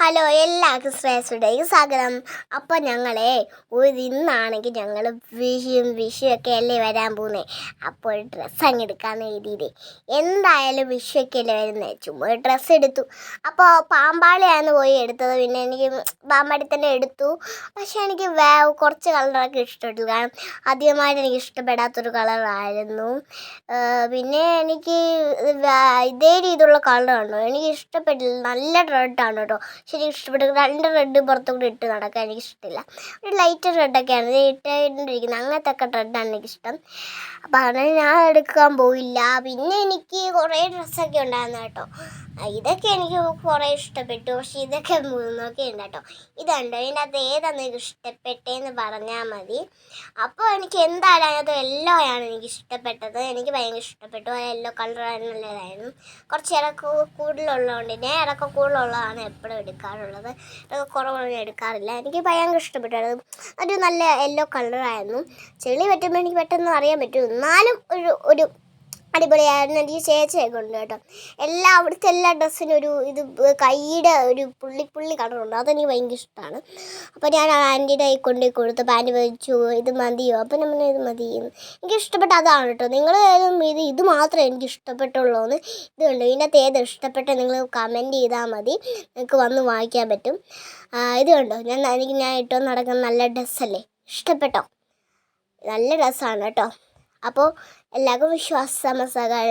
Hello എല്ലാവർക്കും ശ്രേയസുടേക്ക് സ്വാഗതം. അപ്പോൾ ഞങ്ങളെ ഒരു ഇന്നാണെങ്കിൽ ഞങ്ങൾ വിഷുവും വിഷുവൊക്കെ അല്ലേ വരാൻ പോകുന്നത് അപ്പോൾ ഡ്രസ്സ് അങ്ങ് എടുക്കാമെന്ന് എഴുതിയില്ലേ? എന്തായാലും വിഷുവൊക്കെ അല്ലേ വരുന്നത് ചുമ്മാ ഡ്രസ്സ് എടുത്തു. അപ്പോൾ പാമ്പാളിയാണ് പോയി എടുത്തത്. പിന്നെ എനിക്ക് പാമ്പാടി തന്നെ എടുത്തു. പക്ഷേ എനിക്ക് വേ കുറച്ച് കളറൊക്കെ ഇഷ്ടപ്പെട്ടു. കാരണം അധികമായിട്ട് എനിക്ക് ഇഷ്ടപ്പെടാത്തൊരു കളറായിരുന്നു. പിന്നെ എനിക്ക് ഇതേ രീതിയിലുള്ള കളറാണോ എനിക്ക് ഇഷ്ടപ്പെട്ടില്ല. നല്ല റെഡാണ് കേട്ടോ. ശരി ഇഷ്ടപ്പെട്ടു രണ്ട് റെഡ് പുറത്തുകൂടി ഇട്ട് നടക്കാൻ എനിക്ക് ഇഷ്ടമില്ല ഒരു ലൈറ്റ് റെഡൊക്കെയാണ് ഇട്ടിരിക്കുന്നത് അങ്ങനത്തെ ഒക്കെ റെഡാണ് എനിക്കിഷ്ടം. അപ്പോൾ അങ്ങനെ ഞാൻ എടുക്കാൻ പോയില്ല. പിന്നെ എനിക്ക് കുറേ ഡ്രസ്സൊക്കെ ഉണ്ടായിരുന്നു കേട്ടോ. ഇതൊക്കെ എനിക്ക് കുറേ ഇഷ്ടപ്പെട്ടു. പക്ഷേ ഇതൊക്കെ മൂന്നൊക്കെ ഉണ്ട് കേട്ടോ. ഇതുണ്ട് ഇതിന്റെ അകത്ത് ഏതാണ് എനിക്ക് ഇഷ്ടപ്പെട്ടതെന്ന് പറഞ്ഞാൽ മതി. അപ്പോൾ എനിക്ക് എന്തായാലും അതിനകത്ത് യെല്ലോ ആണ് എനിക്ക് ഇഷ്ടപ്പെട്ടത്. എനിക്ക് ഭയങ്കര ഇഷ്ടപ്പെട്ടു. ആ യെല്ലോ കളർ നല്ലതായിരുന്നു. കുറച്ച് ഇടയ്ക്ക് കൂടുതലുള്ളതുകൊണ്ട് ഞാൻ ഇടയ്ക്ക് കൂടുതലുള്ളതാണ് എപ്പോഴും എടുക്കാറുള്ളത്. ഇടയ്ക്ക് കുറവൊന്നും എടുക്കാറില്ല. എനിക്ക് ഭയങ്കര ഇഷ്ടപ്പെട്ടു അത് ഒരു നല്ല യെല്ലോ കളറായിരുന്നു ചെളി പറ്റുമ്പോൾ എനിക്ക് പെട്ടെന്ന് അറിയാൻ പറ്റും. എന്നാലും ഒരു ഒരു അടിപൊളിയായിരുന്നു. എനിക്ക് ചേച്ചിയെ കൊണ്ട് കേട്ടോ. എല്ലാ അവിടുത്തെ എല്ലാ ഡ്രസ്സിനും ഒരു ഇത് കൈയുടെ ഒരു പുള്ളി പുള്ളി കളറുണ്ട്. അതെനിക്ക് ഭയങ്കര ഇഷ്ടമാണ്. അപ്പോൾ ഞാൻ ആന്റിയുടെ കൈ കൊണ്ട് കൊടുത്തു പാന്റ് വെച്ചു ഇത് മതിയോ? അപ്പം നമ്മൾ ഇത് മതി. എനിക്ക് ഇഷ്ടപ്പെട്ട അതാണ് കേട്ടോ. നിങ്ങൾ ഇത് ഇത് മാത്രമേ എനിക്ക് ഇഷ്ടപ്പെട്ടുള്ളൂ എന്ന് ഇത് കണ്ടു. ഇതിനകത്ത് ഏത് ഇഷ്ടപ്പെട്ട നിങ്ങൾ കമന്റ് ചെയ്താൽ മതി. നിങ്ങൾക്ക് വന്ന് വാങ്ങിക്കാൻ പറ്റും. ഇത് കണ്ടോ? ഞാൻ എനിക്ക് ഞാൻ ഇട്ടോ നടക്കുന്ന നല്ല ഡ്രസ്സല്ലേ? ഇഷ്ടപ്പെട്ടോ? നല്ല ഡ്രസ്സാണ് കേട്ടോ. അപ്പോൾ എല്ലാവർക്കും വിശ്വാസമസകൾ